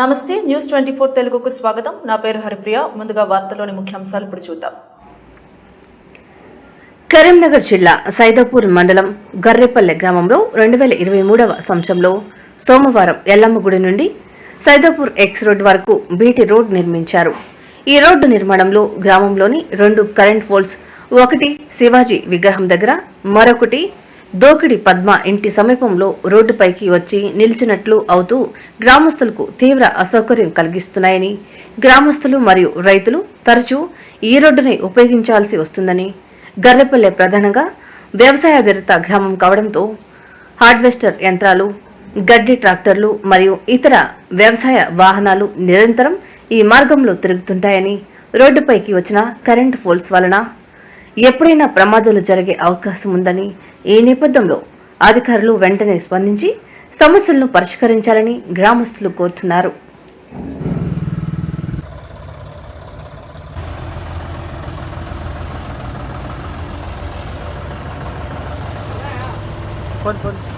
నమస్తే news twenty four తెలుగుకు స్వాగతం. నా పేరు హరిప్రియ. ముందుగా వార్తలోని ముఖ్యాంశాలు ఇప్పుడు చూద్దాం. కరీంనగర్ జిల్లా సైదాపూర్ మండలం గర్రెపల్లె గ్రామంలో రెండు వేల ఇరవై మూడవ సంవత్సరంలో సోమవారం ఎల్లమ్మ గుడి నుండి సైదాపూర్ ఎక్స్ రోడ్ వరకు బీటీ రోడ్ నిర్మించారు. ఈ రోడ్డు నిర్మాణంలో గ్రామంలోని రెండు కరెంట్ పోల్స్ ఒకటి శివాజీ విగ్రహం దగ్గర మరొకటి దోకిడి పద్మ ఇంటి సమీపంలో రోడ్డుపైకి వచ్చి నిలిచినట్లు అవుతూ గ్రామస్తులకు తీవ్ర అసౌకర్యం కలిగిస్తున్నాయని గ్రామస్తులు మరియు రైతులు తరచూ ఈ రోడ్డుని ఉపయోగించాల్సి వస్తుందని గర్రెపల్లె ప్రధానంగా వ్యవసాయాధారిత గ్రామం కావడంతో హార్వెస్టర్ యంత్రాలు గడ్డి ట్రాక్టర్లు మరియు ఇతర వ్యవసాయ వాహనాలు నిరంతరం ఈ మార్గంలో తిరుగుతుంటాయని రోడ్డుపైకి వచ్చిన కరెంట్ పోల్స్ వలన ఎప్పుడైనా ప్రమాదాలు జరిగే అవకాశం ఉందని ఈ నేపథ్యంలో అధికారులు వెంటనే స్పందించి సమస్యలను పరిష్కరించాలని గ్రామస్తులు కోరుతున్నారు. కొంచెం